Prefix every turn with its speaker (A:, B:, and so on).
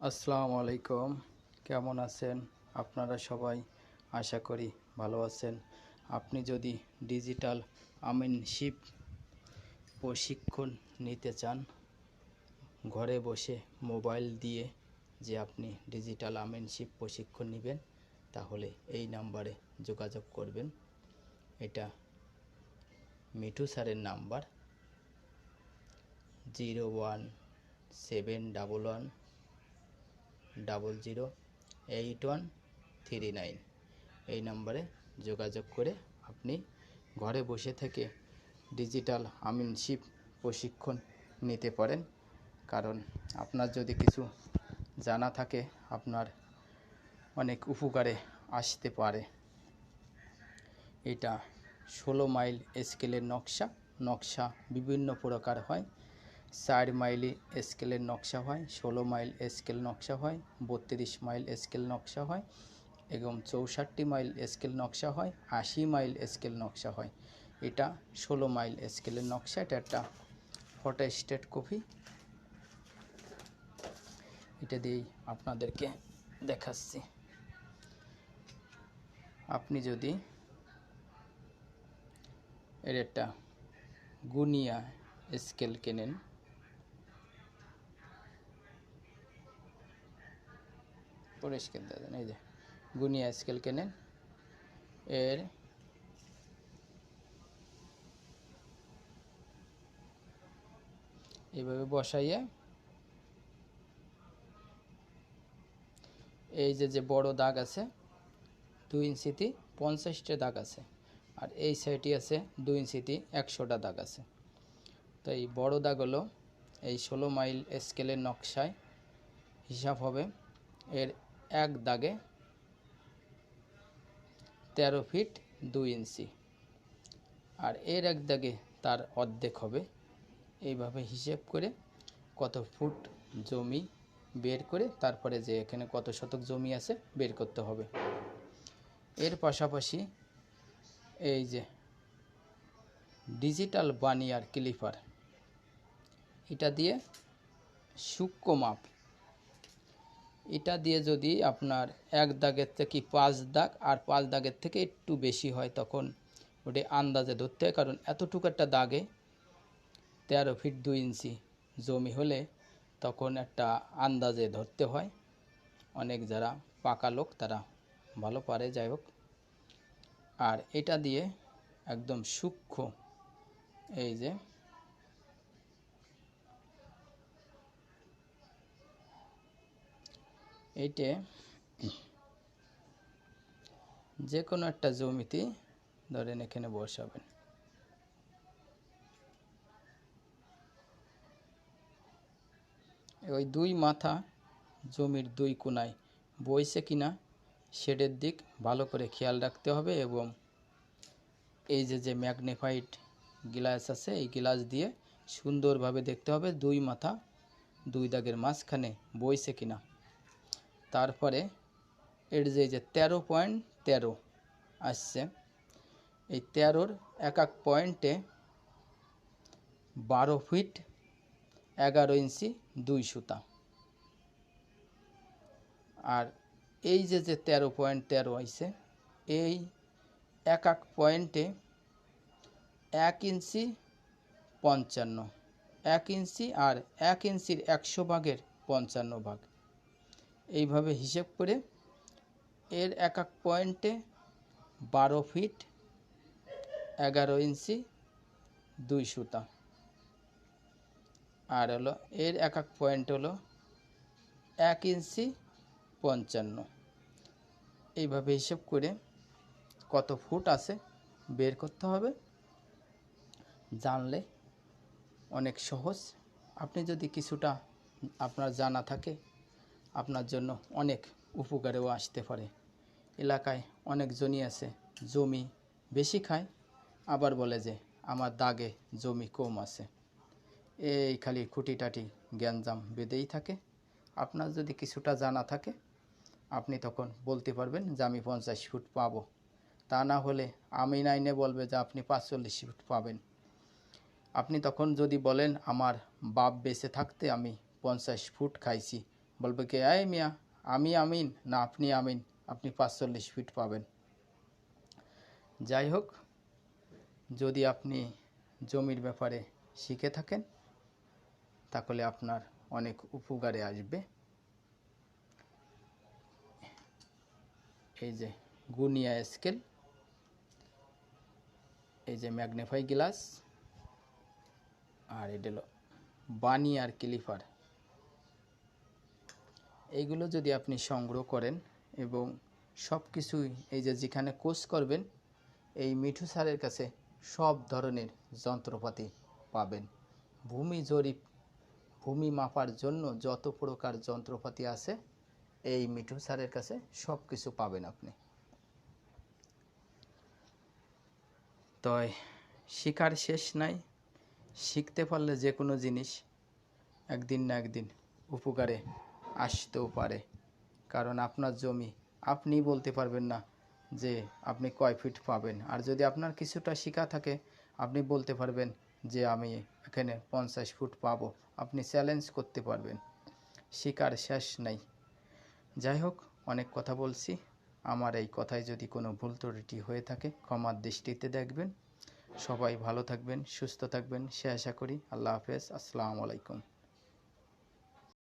A: আসসালামু আলাইকুম। কেমন আছেন? আপনারা সবাই আশা করি ভালো আছেন। আপনি যদি ডিজিটাল আমিনশিপ প্রশিক্ষণ নিতে চান, ঘরে বসে মোবাইল দিয়ে যে আপনি ডিজিটাল আমিনশিপ প্রশিক্ষণ নেবেন, তাহলে এই নাম্বারে যোগাযোগ করবেন। এটা মিঠু স্যারের number. Zero one seven double one double zero eight one three nine এই নম্বরে যোগাযোগ করে আপনি ঘরে বসে থেকে ডিজিটাল আমিনশিপ প্রশিক্ষণ নিতে পারেন। কারণ আপনার যদি কিছু জানা থাকে, আপনার অনেক উপকারে আসতে পারে। এটা ষোলো মাইল স্কেলের নকশা। নকশা বিভিন্ন প্রকার হয়। চার মাইলি স্কেলের নকশা হয়, ষোলো মাইল স্কেল নকশা হয়, বত্রিশ মাইল স্কেল নকশা হয় এবং চৌষট্টি মাইল স্কেল নকশা হয়, আশি মাইল স্কেল নকশা হয়। এটা ষোলো মাইল স্কেলের নকশা, এটা একটা ফটো স্টেট কপি এটা দিয়েই আপনাদেরকে দেখাচ্ছি। আপনি যদি এর একটা গুনিয়া স্কেল কেনেন পরিষ্কার দেন, এই যে গুনিয়া স্কেল কেনেন। এর এইভাবে বসাইয়ে এই যে যে বড় দাগ আছে, দুই ইঞ্চিতে পঞ্চাশটা দাগ আছে, আর এই সাইডে আছে দুই ইঞ্চিতে একশোটা দাগ আছে। তো এই বড় দাগ হলো এই ষোলো মাইল স্কেলের নকশায় হিসাব হবে। এর এক দাগে তেরো ফিট দুই ইঞ্চি। আর এর এক দাগে তার অর্ধেক হবে। এইভাবে হিসেব করে কত ফুট জমি বের করে তারপরে যে এখানে কত শতক জমি আছে বের করতে হবে। এর পাশাপাশি এই যে ডিজিটাল বানিয়ার ক্লিপার, এটা দিয়ে সূক্ষ্ম মাপ এটা দিয়ে যদি আপনার এক দাগের থেকে পাঁচ দাগ আর পাঁচ দাগের থেকে একটু বেশি হয়, তখন ওটা আন্দাজে ধরতে হয়। কারণ এতটুকু একটা দাগে তেরো ফিট দুই ইঞ্চি জমি হলে তখন একটা আন্দাজে ধরতে হয়। অনেক যারা পাকা লোক, তারা ভালো পারে, যাই হোক। আর এটা দিয়ে একদম সূক্ষ্ম এই যে এইটে। যে কোনো একটা জমিতে ধরেন এখানে বসাবেন। ওই দুই মাথা জমির দুই কোনায় বইছে কিনা শেডের দিক ভালো করে খেয়াল রাখতে হবে এবং এই যে যে ম্যাগনিফাইড গ্লাস আছে, এই গ্লাস দিয়ে সুন্দরভাবে দেখতে হবে দুই মাথা দুই দাগের মাঝখানে বইছে কিনা। তারপরে এর যে যে তেরো পয়েন্ট তেরো আসছে, এই তেরোর এক এক পয়েন্টে বারো ফিট এগারো ইঞ্চি দুই সুতা। আর এই যে যে তেরো পয়েন্ট তেরো আইছে, এই এক এক পয়েন্টে এক ইঞ্চি পঞ্চান্ন, এক ইঞ্চি আর এক ইঞ্চির একশো ভাগের পঞ্চান্ন ভাগ। এইভাবে হিসেব করে এর এক এক পয়েন্টে বারো ফিট, এগারো ইঞ্চি, দুই সুতা। আর হলো এর এক এক পয়েন্ট হলো এক ইঞ্চি পঞ্চান্ন। এইভাবে হিসেব করে কত ফুট আছে বের করতে হবে। জানলে অনেক সহজ। আপনি যদি কিছুটা আপনার জানা থাকে আপনার জন্য অনেক উপকারেও আসতে পারে। এলাকায় অনেক জমি আছে, জমি বেশি খায়, আবার বলে যে আমার দাগে জমি কম আছে। এই খালি খুঁটিটাটি গ্যাঞ্জাম বেঁধেই থাকে। আপনার যদি কিছুটা জানা থাকে, আপনি তখন বলতে পারবেন যে আমি পঞ্চাশ ফুট পাবো। তা না হলে আমি নাইনে বলবে যে আপনি পাঁচচল্লিশ ফুট পাবেন। আপনি তখন যদি বলেন, আমার বাপ বেঁচে থাকতে আমি পঞ্চাশ ফুট খাইছি। বলবে কি? এই মিয়া, আমি আমিন। না, আপনি আমিন। আপনি পাঁচচল্লিশ ফিট পাবেন। যাই হোক, যদি আপনি জমির ব্যাপারে শিখে থাকেন, তাহলে আপনার অনেক উপকারে আসবে। এই যে গুনিয়া স্কেল, এই যে ম্যাগনিফাই গ্লাস, আর এটা হলো বানি আর ক্লিফার এইগুলো যদি আপনি সংগ্রহ করেন এবং সব কিছুই এই যে যেখানে কোর্স করবেন, এই মিঠু স্যারের কাছে সব ধরনের যন্ত্রপাতি পাবেন। ভূমি জরিপ, ভূমি মাপার জন্য যত প্রকার যন্ত্রপাতি আছে, এই মিঠু স্যারের কাছে সব কিছু পাবেন আপনি। তয়, শিকার শেষ নাই। শিখতে পারলে যে কোনো জিনিস একদিন না একদিন উপকারে আসতেও পারে। কারণ আপনার জমি, আপনি বলতে পারবেন না যে আপনি কয় ফিট পাবেন। আর যদি আপনার কিছুটা শিকা থাকে, আপনি বলতে পারবেন যে আমি এখানে পঞ্চাশ ফুট পাবো। আপনি চ্যালেঞ্জ করতে পারবেন। শিকার শেষ নাই। যাই হোক, অনেক কথা বলছি। আমার এই কথায় যদি কোনো ভুল ত্রুটি হয়ে থাকে, ক্ষমার দৃষ্টিতে দেখবেন। সবাই ভালো থাকবেন, সুস্থ থাকবেন। সে আশা করি আল্লাহ হাফেজ। আসসালামু আলাইকুম।